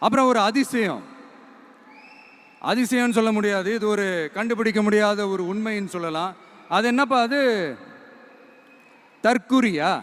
அப்புறம் ஒரு அதிசயம். அதிசயம்னு சொல்ல முடியாது. இது ஒரு கண்டுபிடிக்க முடியாத ஒரு உண்மைன்னு சொல்லலாம். அது என்னப்பா அது? தற்குறியா?